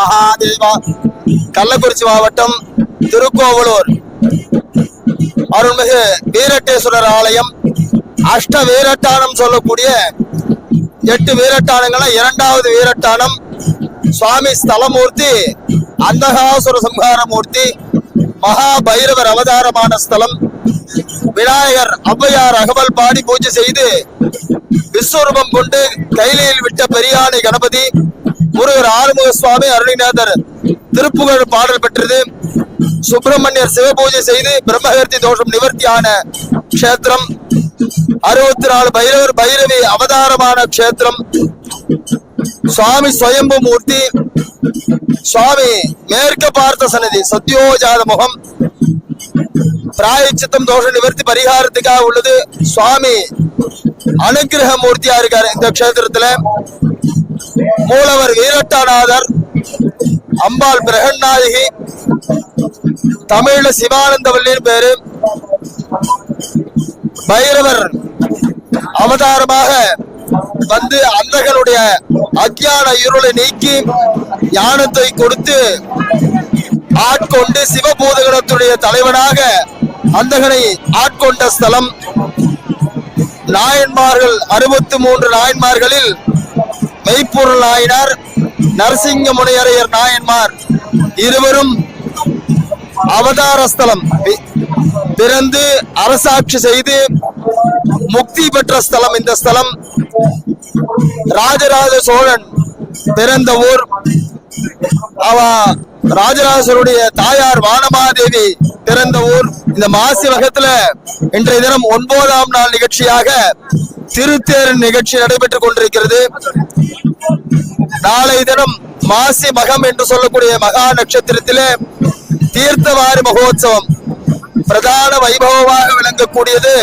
மகாதேவா கள்ளக்குறிச்சி மாவட்டம் திருக்கோவலூர். அருள்மிகு வீரட்டேஸ்வரர் ஆலயம் அஷ்ட வீரட்டானம் சொல்லக்கூடிய எட்டு வீரட்டானங்கள இரண்டாவது வீரட்டானம் சுவாமி ஸ்தலமூர்த்தி அந்தகாசுர சம்ஹாரமூர்த்தி மகா பைரவர் அவதாரமான ஸ்தலம் விநாயகர் ஔவையார் அகவல் பாடி பூஜை செய்து விஸ்வரூபம் கொண்டு கைலியில் விட்ட பெரியானை கணபதி முருகர் ஆறுமுக சுவாமி அருணிநாதர் திருப்புகழ் பாடல் பெற்றது. சுப்பிரமணியர் சிவபூஜை செய்து பிரம்மகர்த்தி தோஷம் நிவர்த்தியான கஷேத்திரம். அறுபத்தி நாலு பைரவர் பைரவி அவதாரமான கஷேத்திரம். சுவாமி ஸ்வயம்பு மூர்த்தி. சுவாமி மேற்க பார்த்த சன்னதி சத்யோஜாத முகம். பிராயச்சித்தம் தோஷ நிவர்த்தி பரிகாரத்துக்காக உள்ளது. சுவாமி அனுகிரக மூர்த்தியா இருக்காரு இந்த கஷேத்திரத்துல. மூலவர் வீரட்டாநாதர் அம்பாள் பிரகன்னாயகி தமிழ்ல சிவானந்தவல்லின் பேரு. பைரவர் அவதாரமாக வந்து அந்தகனுடைய அக்ஞான இருளை நீக்கி ஞானத்தை கொடுத்து ஆட்கொண்டு சிவபூதகணத்துடைய தலைவனாக அந்தகனை ஆட்கொண்ட ஸ்தலம். நாயன்மார்கள் அறுபத்தி மூன்று நாயன்மார்களில் மெய்ப்பொருள் நாயனார் நரசிங்க முனையரையர் நாயன்மார். இருவரும் அவதார ஸ்தலம் பிறந்து அரசாட்சி செய்து முக்தி பெற்ற ஸ்தலம் இந்த ஸ்தலம். ராஜராஜ சோழன் பிறந்த ஊர். அவ ராஜராஜருடைய தாயார் வானமாதேவி பிறந்த ஊர். இந்த மாசி வகத்துல இன்றைய தினம் ஒன்பதாம் நாள் நிகழ்ச்சியாக திருத்தேர் நிகழ்ச்சி நடைபெற்றுக் கொண்டிருக்கிறது. நாளை தினம் மாசி மகம் என்று சொல்லக்கூடிய மகா நட்சத்திரத்திலே தீர்த்தவாரி மகோத்சவம். பிரதான வைபவமாக விளங்கக்கூடியது.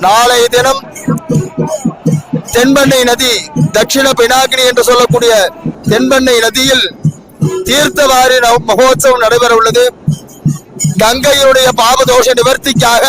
நாளை தினம் தென்பெண்ணை நதி தட்சிண பினாகினி என்று சொல்லக்கூடிய தென்பெண்ணை நதியில் தீர்த்தவாரி மகோத்சவம் நடைபெற உள்ளது கங்கையுடைய பாபதோஷ நிவர்த்திக்காக